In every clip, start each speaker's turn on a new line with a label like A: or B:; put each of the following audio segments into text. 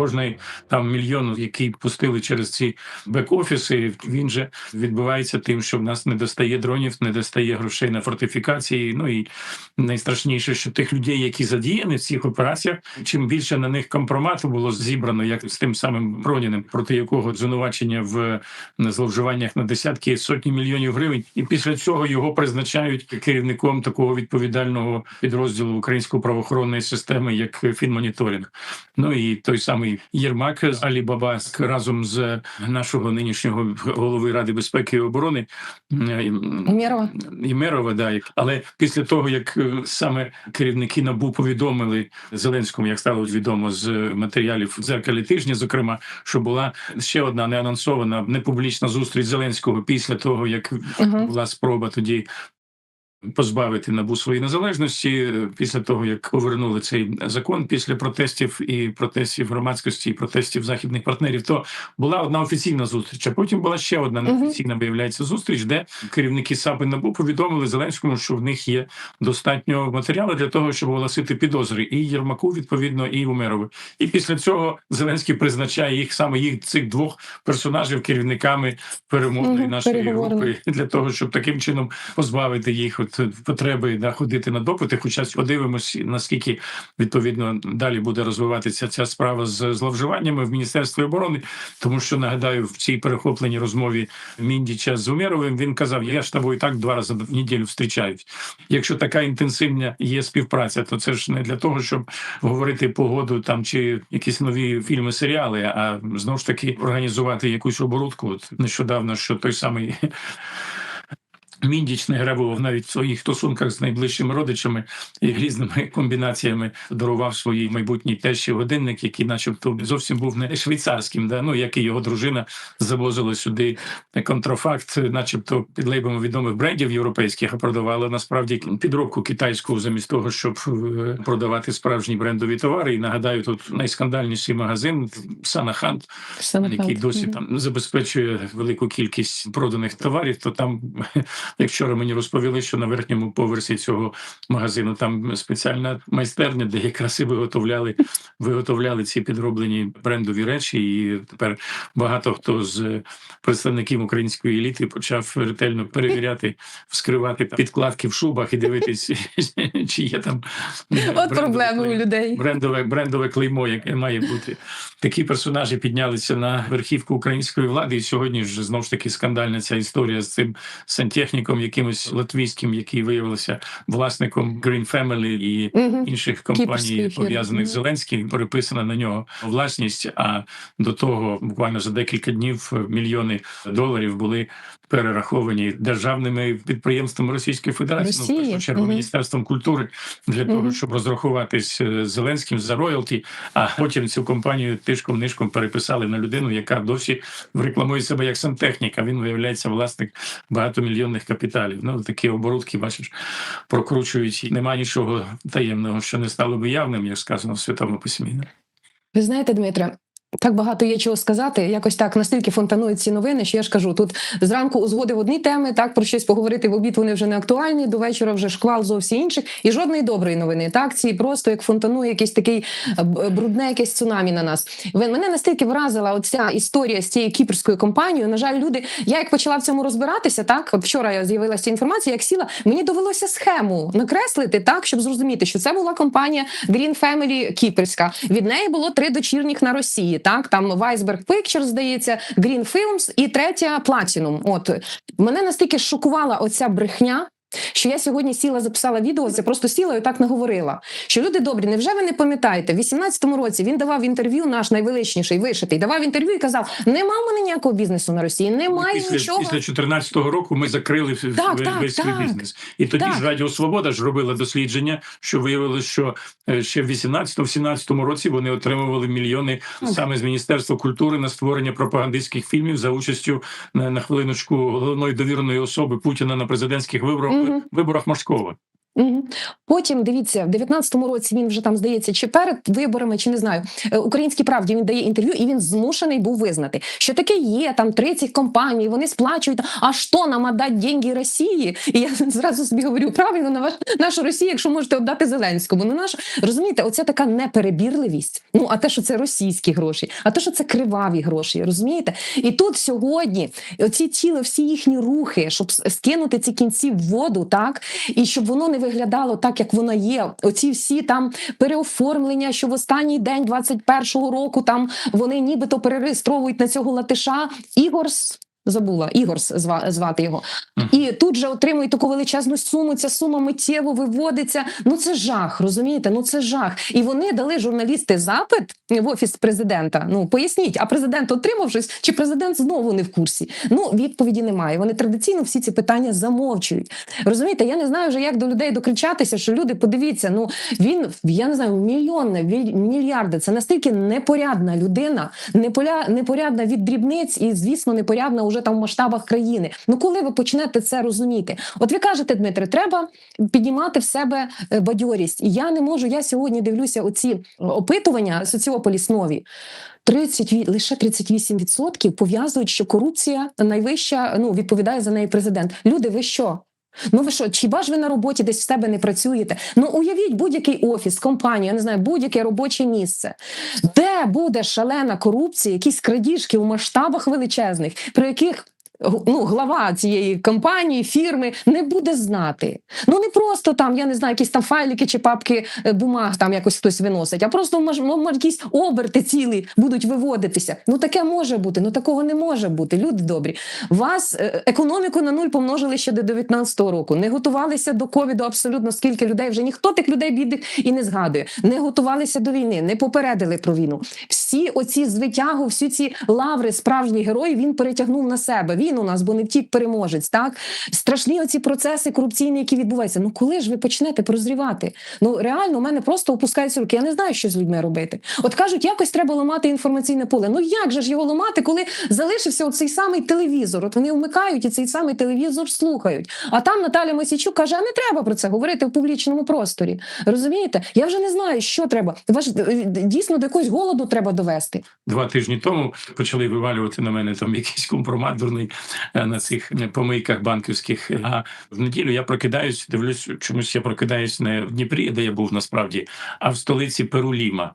A: Кожний там мільйон, який пустили через ці бек-офіси, він же відбувається тим, що в нас не достає дронів, не достає грошей на фортифікації. Ну і найстрашніше, що тих людей, які задіяні в цих операціях, чим більше на них компромату було зібрано, як з тим самим Броніним, проти якого звинувачення в зловживаннях на десятки сотні мільйонів гривень, і після цього його призначають керівником такого відповідального підрозділу української правоохоронної системи, як Фінмоніторинг. Ну і той самий Єрмак з Алібаба разом з нашого нинішнього голови Ради безпеки і оборони
B: Умєрова.
A: Імерова, да, але після того, як е, саме керівники НАБУ повідомили Зеленському, як стало відомо з матеріалів дзеркалі тижня, зокрема, що була ще одна неанонсована непублічна зустріч Зеленського після того, як
B: Мгм.
A: була спроба тоді. Позбавити набу своєї незалежності е, після того, як повернули цей закон після протестів і протестів громадськості, і протестів західних партнерів, то була одна офіційна зустріч. А потім була ще одна неофіційна, виявляється, зустріч, де керівники САП і НАБУ повідомили Зеленському, що в них є достатньо матеріалу для того, щоб оголосити підозри і Єрмаку, відповідно, і Умерові. І після цього Зеленський призначає їх саме їх цих двох персонажів керівниками перемовної нашої групи для того, щоб таким чином позбавити їх потреби да, ходити на допити. Хоча подивимось, наскільки відповідно далі буде розвиватися ця справа з зловживаннями в міністерстві оборони. Тому що нагадаю, в цій перехопленій розмові Міндіча з Умєровим він казав: Я ж тобою так два рази в неділю зустрічаюсь. Якщо така інтенсивна є співпраця, то це ж не для того, щоб говорити погоду там чи якісь нові фільми, серіали, а знову ж таки організувати якусь оборудку. От нещодавно, що той самий. Міндіч не грабував навіть в своїх стосунках з найближчими родичами і різними комбінаціями дарував своїй майбутній тещі годинник, який, начебто, зовсім був не швейцарським, да ну як і його дружина завозила сюди контрафакт, начебто під лейбами відомих брендів європейських, а продавала насправді підробку китайську замість того, щоб е, продавати справжні брендові товари. І нагадаю, тут найскандальніший магазин Санахант, який досі там забезпечує велику кількість проданих товарів, то там, як вчора мені розповіли, що на верхньому поверсі цього магазину там спеціальна майстерня, де якраз і виготовляли, виготовляли ці підроблені брендові речі. І тепер багато хто з представників української еліти почав ретельно перевіряти, вскривати підкладки в шубах і дивитись, чи є там
B: От проблеми у людей.
A: брендове брендове клеймо, яке має бути. Такі персонажі піднялися на верхівку української влади. І сьогодні ж знову ж таки скандальна ця історія з цим сантехніком, якимось латвійським, який виявився власником Green Family і інших компаній, пов'язаних з Зеленським, переписана на нього власність. А до того буквально за декілька днів мільйони доларів були перераховані державними підприємствами Російської Федерації, ну, в першу чергу
B: Мгм.
A: Міністерством культури для того, щоб розрахуватись е, з Зеленським за роялті, а потім цю компанію тишком нишком переписали на людину, яка досі рекламує себе як сантехнік, а він виявляється власник багатомільйонних капіталів. Ну такі оборудки, бачиш, прокручують. Нема нічого таємного, що не стало би явним, як сказано в святому письмі.
B: Ви знаєте, Дмитре, так багато є чого сказати. Якось так настільки фонтанують ці новини, що я ж кажу, тут зранку узгодив одні теми, так про щось поговорити в обід. Вони вже не актуальні. До вечора вже шквал зовсім інших, і жодної доброї новини. Так, ці просто як фонтанує якийсь такий е, брудне якесь цунамі на нас. Мене настільки вразила оця історія з цією кіпрською компанією. На жаль, люди, я як почала в цьому розбиратися, так от вчора з'явилася інформація, як сіла, мені довелося схему накреслити так, щоб зрозуміти, що це була компанія Green Family Кіпрська. Від неї було три дочірніх на Росії. Так там Weisberg Pictures, здається, Green Films і третя Platinum. От мене настільки шокувала оця брехня. Що я сьогодні сіла, записала відео, це просто сіла і так не говорила. Що люди добрі, невже ви не пам'ятаєте? В 18-му році він давав інтерв'ю, наш найвеличніший вишитий, давав інтерв'ю і казав: нема в мене ніякого бізнесу на Росії, немає
A: після,
B: нічого.
A: після 14-го року ми закрили
B: Так,
A: весь,
B: так,
A: свій
B: так.
A: бізнес. І тоді
B: Так.
A: ж Радіо Свобода ж робила дослідження, що виявилось, що е, ще в 18-17 році вони отримували мільйони
B: Так.
A: саме з Міністерства культури на створення пропагандистських фільмів за участю на, на хвилиночку головної довіреної особи Путіна на президентських виборах Виборах Мошкова.
B: Потім дивіться, в 19-му році він вже там здається, чи перед виборами, чи не знаю. е, Українській правді він дає інтерв'ю, і він змушений був визнати, що таке є там 30 компаній, вони сплачують. А що нам отдати деньги Росії? І я зразу собі говорю, правильно на ваш нашу Росію, якщо можете віддати Зеленському. Ну наш розумієте, оце така неперебірливість. Ну а те, що це російські гроші, а те, що це криваві гроші, розумієте? І тут сьогодні оці ціли, всі їхні рухи, щоб скинути ці кінці в воду, так і щоб воно не виглядало так, як вона є. Оці всі там переоформлення, що в останній день 21-го року там вони нібито перереєстровують на цього латиша Ігорс. Забула Ігорс зва- звати його, і тут же отримують таку величезну суму. Ця сума миттєво виводиться. Ну це жах, розумієте? Ну це жах. І вони дали журналісти запит в офіс президента. Ну поясніть, а президент отримав щось, чи президент знову не в курсі? Ну відповіді немає. Вони традиційно всі ці питання замовчують. Розумієте, я не знаю вже, як до людей докричатися, що люди, подивіться, ну він я не знаю, мільйонне, віль- мільярди. Це настільки непорядна людина, непорядна від дрібниць і, звісно, непорядна уже там в масштабах країни. Ну коли ви почнете це розуміти? От ви кажете, Дмитре, треба піднімати в себе е, бадьорість. І я не можу. Я сьогодні дивлюся оці опитування Соціополіс нові. 30, ві- лише 38% пов'язують, що корупція найвища, ну відповідає за неї президент. Люди, ви що? Ну ви що, хіба ж ви на роботі десь в себе не працюєте? Ну уявіть будь-який офіс, компанію, я не знаю, будь-яке робоче місце, де буде шалена корупція, якісь крадіжки у масштабах величезних, про яких ну, глава цієї компанії, фірми не буде знати. Ну не просто там, я не знаю, якісь там файлики чи папки е, бумаг там якось хтось виносить, а просто мож, мо- мо- якісь оберти цілі будуть виводитися. Ну таке може бути, ну такого не може бути. Люди добрі. Вас е, економіку на нуль помножили ще до 19-го року. Не готувалися до ковіду абсолютно скільки людей. Вже ніхто тих людей бідних і не згадує. Не готувалися до війни, не попередили про війну. Всі оці звитягу, всі ці лаври справжніх героїв він перетягнув на себе. Він у нас, бо не втік переможець. Так страшні оці процеси корупційні, які відбуваються. Ну коли ж ви почнете прозрівати? Ну реально, у мене просто опускаються руки. Я не знаю, що з людьми робити. От кажуть, якось треба ламати інформаційне поле. Ну як же ж його ламати, коли залишився оцей самий телевізор? От вони вмикають і цей самий телевізор слухають. А там Наталя Мосійчук каже: а не треба про це говорити в публічному просторі. Розумієте? Я вже не знаю, що треба. Ваш е, дійсно до якогось голоду треба довести.
A: Два тижні тому почали вивалювати на мене там якийсь компромат дурний е, на цих е, помийках банківських. А в неділю я прокидаюсь, дивлюсь, чомусь я прокидаюсь не в Дніпрі, де я був насправді, а в столиці Перу Ліма.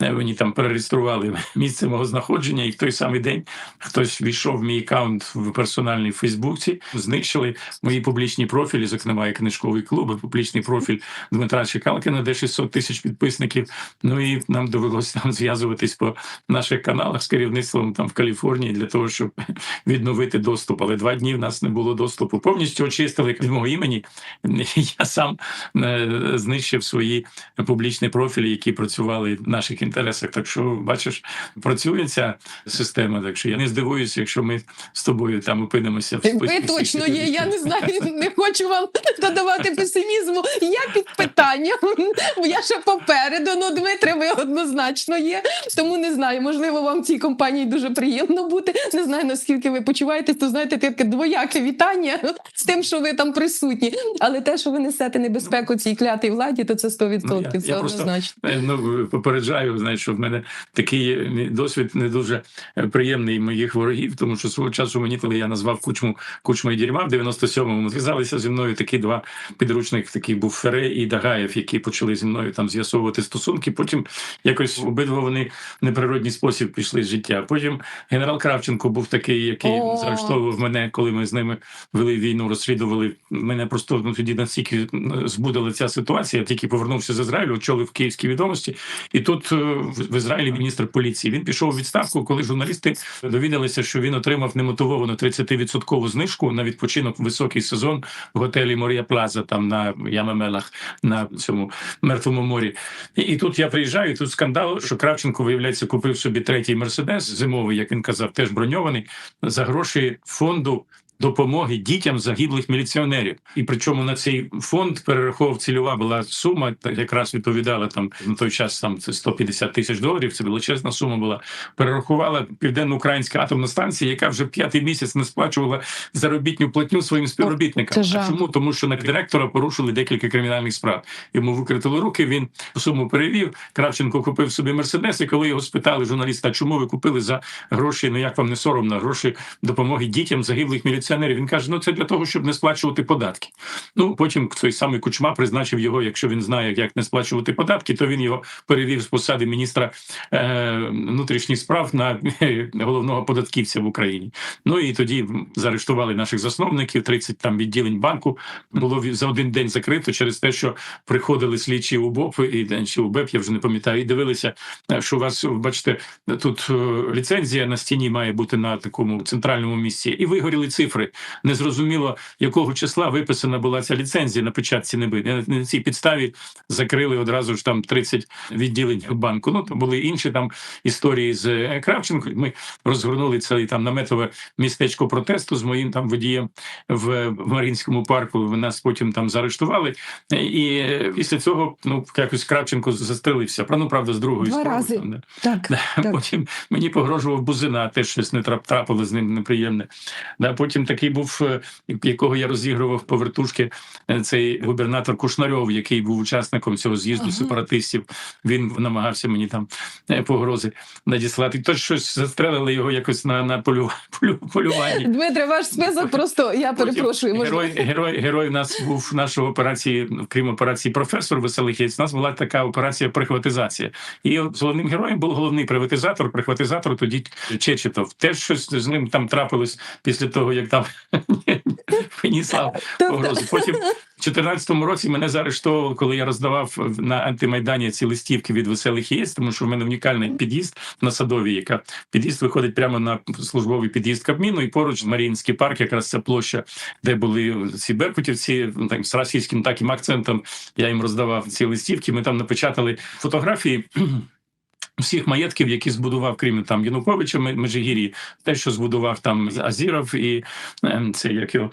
A: Мені там перереєстрували місце мого знаходження, і в той самий день хтось війшов в мій аккаунт в персональній Фейсбуці, знищили мої публічні профілі, зокрема і книжковий клуб, і публічний профіль Дмитра Чекалкина, де 600 тисяч підписників. Ну і нам довелося там зв'язуватись по наших каналах з керівництвом там в Каліфорнії для того, щоб відновити доступ. Але два дні в нас не було доступу. Повністю очистили від мого імені. Я сам е, знищив свої публічні профілі, які працювали в наших інтересах. Так що, бачиш, працює ця система. Так що я не здивуюся, якщо ми з тобою там опинимося в.
B: Ви точно є. Я не знаю, не хочу вам додавати песимізму. Я під питанням. Я ще попереду. Ну, Дмитре, ви однозначно є. Тому не знаю. Можливо, вам в цій компанії дуже приємно бути. Не знаю наскільки ви почуваєтесь. То знаєте, таке двояке вітання з тим, що ви там присутні. Але те, що ви несете небезпеку цій клятій владі, то це 100%.
A: Ну, я-
B: Це
A: я просто-
B: однозначно.
A: Е, Ну попереджаю, знаєш, що в мене такий е, досвід не дуже е, приємний моїх ворогів, тому що свого часу мені, коли я назвав кучму кучму і дірьма в 97-му, зв'язалися зі мною такі два підручних, такий був Фере і Дагаєв, які почали зі мною там з'ясовувати стосунки. Потім якось обидва вони в неприродній спосіб пішли з життя. Потім генерал Кравченко був такий, який заарештовував мене, коли ми з ними вели війну, розслідували. Мене просто ну, тоді настільки збудила ця ситуація. Я тільки повернувся з Ізраїлю, очолив київські відомості. І тут е, в Ізраїлі міністр поліції він пішов у відставку, коли журналісти довідалися, що він отримав немотивовану 30% знижку на відпочинок в високий сезон в готелі Морія Плаза, там на Ямамелах, на цьому мертвому морі. І, і тут я приїжджаю, і тут скандал, що Кравченко, виявляється, купив собі третій мерседес зимовий, як він казав, теж броньований за гроші фонду допомоги дітям загиблих міліціонерів. І причому на цей фонд перераховував цільова була сума, якраз відповідала там на той час. Там це 150 тисяч доларів. Це величезна сума була. Перерахувала південно-українська атомна станція, яка вже п'ятий місяць не сплачувала заробітню платню своїм співробітникам.
B: це
A: А чому тому, що на директора порушили декілька кримінальних справ. Йому викритили руки. Він суму перевів. Кравченко купив собі мерседес. І коли його спитали журналіста, чому ви купили за гроші? Ну як вам не соромно? Гроші допомоги дітям загиблих міліціонерів. Він каже: ну це для того, щоб не сплачувати податки. Ну потім той самий кучма призначив його. Якщо він знає, як не сплачувати податки, то він його перевів з посади міністра е, внутрішніх справ на е, головного податківця в Україні. Ну і тоді заарештували наших засновників. 30 там відділень банку було за один день закрито через те, що приходили слідчі УБОП і чи УБЕП, я вже не пам'ятаю, і дивилися, е, що у вас, бачите, тут е, ліцензія на стіні має бути на такому центральному місці, і вигоріли цифри. Незрозуміло, якого числа виписана була ця ліцензія на печатці неби. На- цій підставі закрили одразу ж там 30 відділень банку. Ну то були інші там історії з е, Кравченко. Ми розгорнули цей там наметове містечко протесту з моїм там водієм в в Марінському парку. Нас потім там заарештували. І е, після цього ну якось Кравченко застрелився. Ну правда з другої
B: Два рази.
A: там, да.
B: Так,
A: Да,
B: так.
A: Потім мені погрожував Бузина, теж щось не трапило з ним неприємне. Да, потім такий був, е, якого я розігрував по вертушки, е, цей губернатор Кушнарьов, який був учасником цього з'їзду
B: Ага.
A: сепаратистів. Він намагався мені там е, погрози надіслати. Тож щось застрелили його якось на, на полю, полю, полюванні.
B: Дмитре, ваш список просто я перепрошую.
A: Герой, герой, герой у нас був нашої операції, крім операції професор Веселих Яєць, у нас була така операція прихватизація. І головним героєм був головний приватизатор, прихватизатор тоді Чечетов. Теж щось з ним там трапилось після того, як там Феніслав
B: Тобто-
A: погрози. Потім в 14-му році мене заарештовували, коли я роздавав на антимайдані ці листівки від веселих яєць, тому що в мене унікальний під'їзд на садовій, яка під'їзд виходить прямо на службовий під'їзд Кабміну, і поруч Маріїнський парк, якраз ця площа, де були ці беркутівці, там з російським таким акцентом. Я їм роздавав ці листівки. Ми там напечатали фотографії. Всіх маєтків, які збудував крім там Януковича Ме- Межигір'ї, те, що збудував там Азіров і ем, це як його.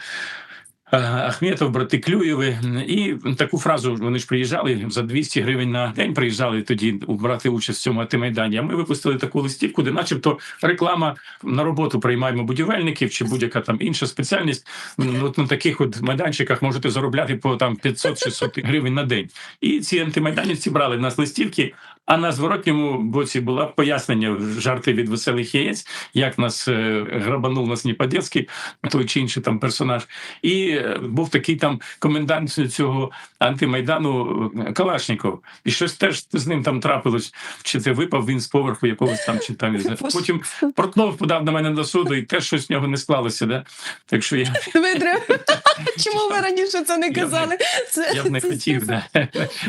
A: е, Ахметов, брати Клюєви, і таку фразу вони ж приїжджали за 200 гривень на день. Приїжджали тоді брати участь в цьому антимайдані. А ми випустили таку листівку, де, начебто, реклама на роботу приймаємо будівельників чи будь-яка там інша спеціальність. Ну, От на таких от майданчиках можете заробляти по там 500-600 гривень на день. І ці антимайданівці брали в нас листівки. А на зворотньому боці була пояснення жарти від веселих яєць, як нас е, грабанув нас Ніпадецький, той чи інший там персонаж. І е, був такий там комендант цього антимайдану е, Калашніков. І щось теж з ним там трапилось. Чи це випав він з поверху якогось там, чи там потім Портнов подав на мене до суду, і теж щось в нього не склалося. Да? Так що я,
B: Дмитре, чому ви раніше це не- казали?
A: Я б не хотів. Да.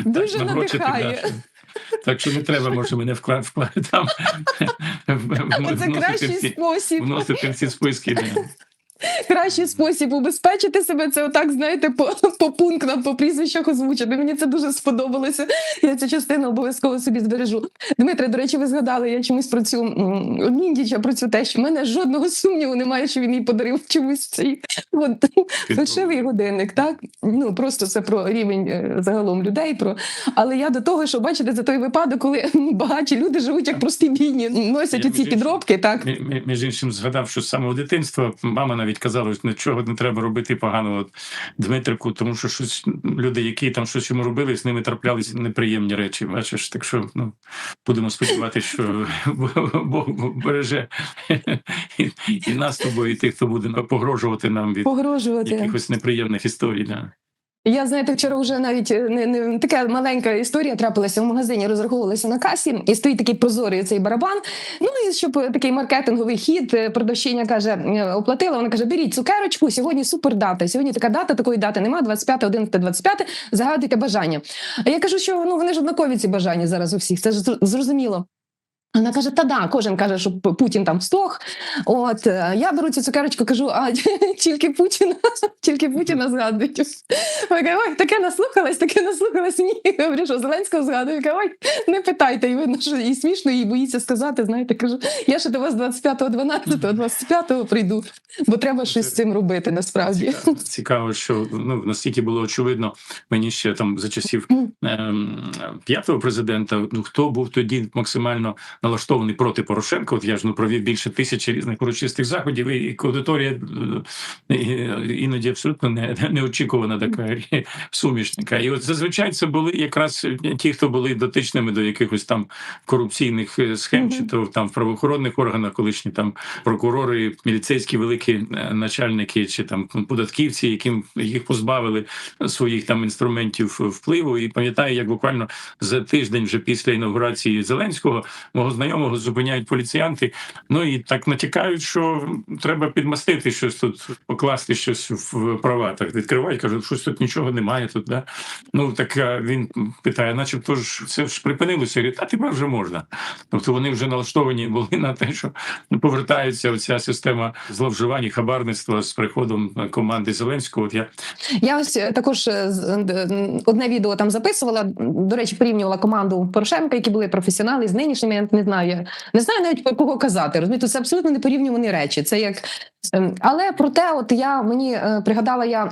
B: Дуже надихає.
A: Так що не треба, може, мене вклад вклад там
B: Це кращий спосіб.
A: вносити в ці списки.
B: Кращий спосіб убезпечити себе це отак, знаєте, по, по пунктам, по прізвищах озвучити. Мені це дуже сподобалося. Я цю частину обов'язково собі збережу. Дмитре, до речі, ви згадали, я чомусь про цю Міндіча, про цю те, що в мене жодного сумніву немає, що він їй подарив чомусь цей фальшивий годинник. Так ну просто це про рівень е, загалом людей. Про але я до того, що бачите, за той випадок, коли багаті люди живуть як прості бійні, носять оці підробки. Так
A: Мі- мі- Між іншим, згадав, що з самого дитинства мама навіть казала, що нічого не треба робити поганого Дмитрику, тому що щось люди, які там щось йому робили, з ними траплялися неприємні речі. Бачиш, так що ну будемо сподіватися, що Бог береже і, і нас тобою, і тих, хто буде погрожувати нам від
B: погрожувати.
A: якихось неприємних історій. Да.
B: Я знаєте, вчора вже навіть е, не, не така маленька історія трапилася в магазині, розраховувалася на касі, і стоїть такий прозорий цей барабан. Ну і щоб е, такий маркетинговий хід, е, продавщиня каже, оплатила. Вона каже: беріть цукерочку. Сьогодні супердата. Сьогодні така дата, такої дати нема. 25, 11, 25, Загадуйте бажання. А я кажу, що ну вони ж однакові ці бажання зараз у всіх. Це ж зрозуміло. Вона каже: Та да, кожен каже, що Путін там стох. От е, я беру цю цукерочку, кажу, а тільки Путіна, тільки Путіна згадують. Вона каже, ой, таке наслухалась, таке наслухалась. Ні, я говорю, що Зеленського згадую. Каже, ой, не питайте, і видно, що і смішно, і боїться сказати. Знаєте, кажу, я ще до вас 25-го, 12-го, 25-го прийду, бо треба щось з цим робити насправді.
A: Цікаво, цікаво, що ну настільки було очевидно мені ще там за часів ем, п'ятого президента. Ну хто був тоді максимально налаштований проти Порошенка? От я ж ну провів більше тисячі різних урочистих заходів, і аудиторія е, іноді абсолютно не, неочікувана така сумішника. І от зазвичай це були якраз ті, хто були дотичними до якихось там корупційних е, схем, чи то там в правоохоронних органах, колишні там прокурори, міліцейські великі е, начальники чи там податківці, яким їх позбавили своїх там інструментів впливу. І пам'ятаю, як буквально за тиждень вже після інаугурації Зеленського мого знайомого зупиняють поліціянти. Ну і так натякають, що треба підмастити щось тут, покласти щось в права. Так відкривають, кажуть, щось тут нічого немає. Тут да ну так він питає, начебто ж це ж припинилося. Я говорю, Та тепер вже можна. Тобто вони вже налаштовані були на те, що повертається оця система зловживань і хабарництва з приходом команди Зеленського. От я
B: Я ось е, також е, одне відео там записувала. До речі, порівнювала команду Порошенка, які були професіонали з нинішніми. Не знаю, я не знаю навіть про кого казати. Розумієте, це абсолютно непорівнювані речі. Це як але проте, от я мені е, пригадала я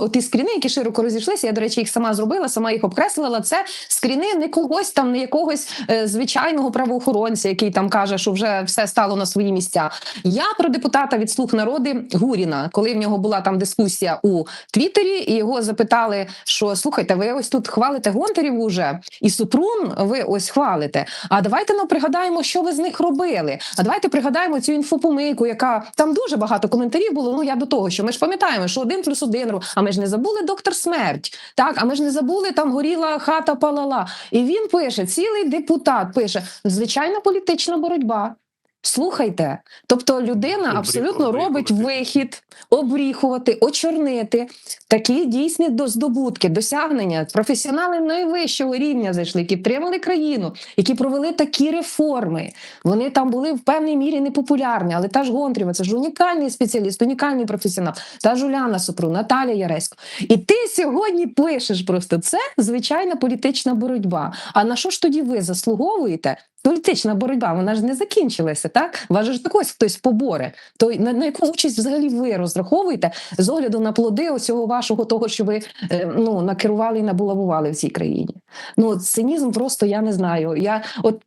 B: от ті скріни, які широко розійшлися. Я до речі, їх сама зробила, сама їх обкреслила. Це скріни не когось там, не якогось е, звичайного правоохоронця, який там каже, що вже все стало на свої місця. Я про депутата від слуг народи Гуріна, коли в нього була там дискусія у Твіттері, і його запитали, що слухайте, ви ось тут хвалите Гонтарів уже, і Супрун ви ось хвалите. А давайте ну пригадаємо, що ви з них робили. А давайте пригадаємо цю інфопомийку, яка там дуже багато коментарів було. Ну я до того, що ми ж пам'ятаємо, що один плюс один, а ми ж не забули доктор смерть. Так, а ми ж не забули, там горіла хата палала. І він пише: цілий депутат пише: звичайна політична боротьба. Слухайте, тобто людина абсолютно робить вихід, обріхувати, очорнити такі дійсні до- здобутки, досягнення. Професіонали найвищого рівня зайшли, які підтримали країну, які провели такі реформи. Вони там були в певній мірі непопулярні, але та ж Гонтрєва, це ж унікальний спеціаліст, унікальний професіонал. Та ж Уляна Супру, Наталія Яресько. І ти сьогодні пишеш просто це звичайна політична боротьба. А на що ж тоді ви заслуговуєте? Політична боротьба, вона ж не закінчилася, так? Вас ж також хтось поборе. То на, на яку участь взагалі ви розраховуєте з огляду на плоди оцього вашого того, що ви е, ну накерували і набулавували в цій країні? Ну цинізм просто я не знаю. Я от.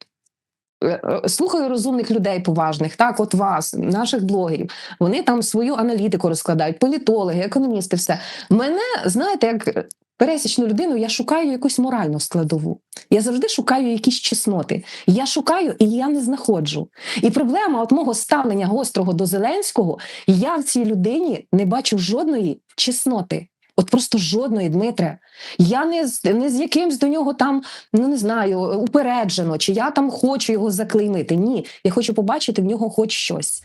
B: Е, е, Слухаю розумних людей поважних, так, от вас, наших блогерів. Вони там свою аналітику розкладають, політологи, економісти, все. Мене, знаєте, як пересічну людину, я шукаю якусь моральну складову. Я завжди шукаю якісь чесноти. Я шукаю і я не знаходжу. І проблема от мого ставлення гострого до Зеленського, я в цій людині не бачу жодної чесноти. От просто жодної, Дмитре. Я не з не з якимсь до нього там, ну не знаю, упереджено, чи я там хочу його заклеймити. Ні, я хочу побачити в нього хоч щось.